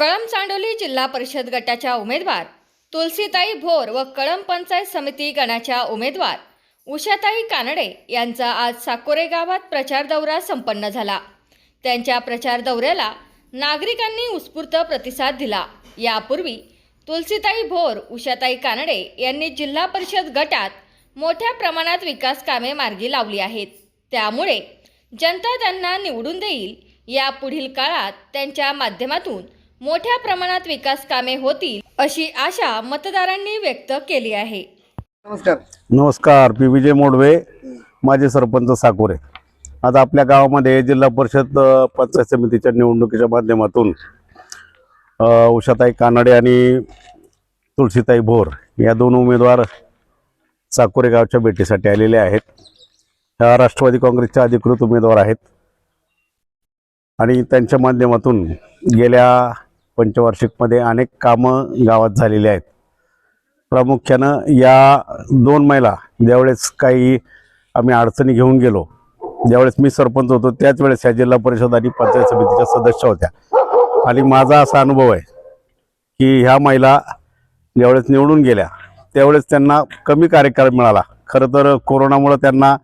कळम चांडोली जिल्हा परिषद गटाच्या उमेदवार तुलसीताई भोर व कळम पंचायत समिती गणाच्या उमेदवार उषाताई कानडे यांचा आज साकोरे गावात प्रचार दौरा संपन्न झाला. त्यांच्या प्रचार दौऱ्याला नागरिकांनी उत्स्फूर्त प्रतिसाद दिला. यापूर्वी तुलसीताई भोर उषाताई कानडे यांनी जिल्हा परिषद गटात मोठ्या प्रमाणात विकास कामे मार्गी लावली आहेत. त्यामुळे जनता त्यांना निवडून देईल या पुढील काळात त्यांच्या माध्यमातून मोठ्या प्रमाणात विकास कामे होतील अशी आशा मतदारांनी व्यक्त केली आहे. नमस्कार. नमस्कार पी. विजय मोडवे माजी सरपंच साकोरे. आज आपल्या गावामध्ये जिल्हा परिषद पंचायत समितीच्या निवडणुकीच्या माध्यमातून उषाताई कानडे आणि तुळशीताई भोर या दोन उमेदवार साकोरे गावच्या भेटीसाठी आलेले आहेत. ह्या राष्ट्रवादी काँग्रेसच्या अधिकृत उमेदवार आहेत. आणि त्यांच्या माध्यमातून गेल्या पंचवार्षिकमध्ये अनेक कामं गावात झालेली आहेत. प्रामुख्यानं या दोन महिला ज्यावेळेस काही आम्ही अडचणी घेऊन गेलो ज्यावेळेस मी सरपंच होतो त्याच वेळेस या जिल्हा परिषद आणि पंचायत समितीच्या सदस्य होत्या. आणि माझा असा अनुभव आहे की ह्या महिला ज्यावेळेस निवडून गेल्या त्यावेळेस त्यांना कमी कार्यकाळ मिळाला. खरं तर कोरोनामुळं त्यांना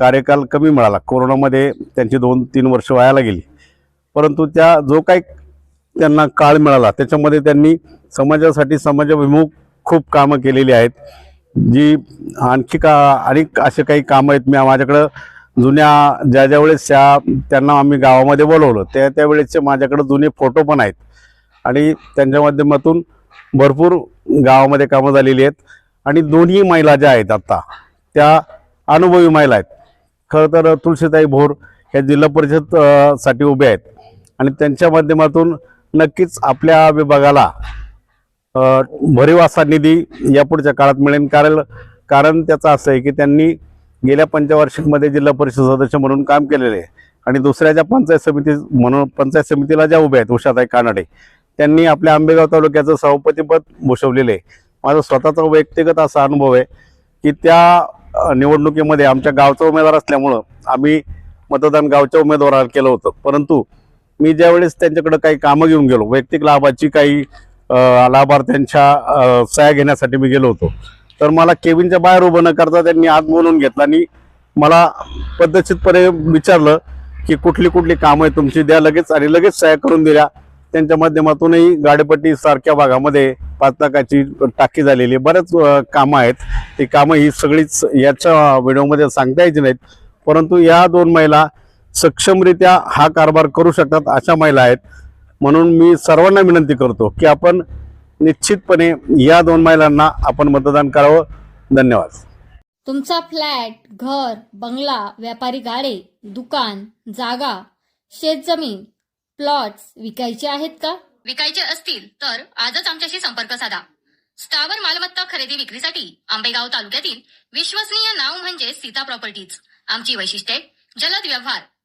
कार्यकाल कमी मिळाला. कोरोनामध्ये त्यांची दोन तीन वर्ष वायाला गेली परंतु त्या जो काही त्यांना काळ मिळाला. त्याच्यामध्ये त्यांनी समाजासाठी समाजाभिमुख खूप कामं केलेली आहेत. जी आणखी का अनेक असे काही कामं आहेत. मी माझ्याकडं जुन्या ज्या ज्या वेळेस त्या त्यांना आम्ही गावामध्ये बोलवलं त्या त्यावेळेसचे माझ्याकडं जुने फोटो पण आहेत. आणि त्यांच्या माध्यमातून भरपूर गावामध्ये कामं झालेली आहेत. आणि दोन्ही महिला ज्या आहेत आत्ता त्या अनुभवी महिला आहेत. खरं तर तुळशीताई भोर ह्या जिल्हा परिषदसाठी उभ्या आहेत. आणि त्यांच्या माध्यमातून नक्कीच आपल्या विभागाला भरीव असा निधी यापुढच्या काळात मिळेल. कारण कारण त्याचं असं आहे की त्यांनी गेल्या पंचवार्षिकमध्ये जिल्हा परिषद सदस्य म्हणून काम केलेले आहे. आणि दुसऱ्या ज्या पंचायत समिती म्हणून पंचायत समितीला ज्या उभ्या आहेत उषाताई कानडे त्यांनी आपल्या आंबेगाव तालुक्याचं सभापतीपद भूषवलेले आहे. माझा स्वतःचा वैयक्तिगत असा अनुभव आहे की त्या निवडणुकीमध्ये आमच्या गावचा उमेदवार असल्यामुळं आम्ही मतदान गावच्या उमेदवाराला केलं होतं. परंतु मी ज्यावेळेस त्यांच्याकडे काही कामं घेऊन गेलो वैयक्तिक लाभाची काही लाभार्थ्यांच्या सह्या घेण्यासाठी मी गेलो होतो. तर मला केबिनच्या बाहेर उभं न करता त्यांनी आत बोलून घेतलं आणि मला पद्धतशीरपणे विचारलं की कुठली कुठली कामं आहे तुमची द्या लगेच आणि लगेच सह्या करून दिल्या. त्यांच्या माध्यमातूनही गाडेपट्टी सारख्या भागामध्ये पाच लाखाची टाकी झालेली आहे. बऱ्याच कामं आहेत. ती कामं ही सगळीच याच्या व्हिडिओमध्ये सांगता यायची नाहीत. परंतु या दोन महिला सक्षमरित्या हा कारभार करू शकतात अशा महिला आहेत. म्हणून मी सर्वांना विनंती करतो की आपण निश्चितपणे या दोन महिलांना आपण मतदान करावं. धन्यवाद. तुमचा फ्लॅट घर बंगला व्यापारी गाडे दुकान जागा शेतजमीन प्लॉट्स विकायचे आहेत का? विकायचे असतील तर आजच आमच्याशी संपर्क साधा. स्थावर मालमत्ता खरेदी विक्रीसाठी आंबेगाव तालुक्यातील विश्वसनीय नाव म्हणजे सीता प्रॉपर्टीज. आमची वैशिष्ट्ये जलद व्यवहार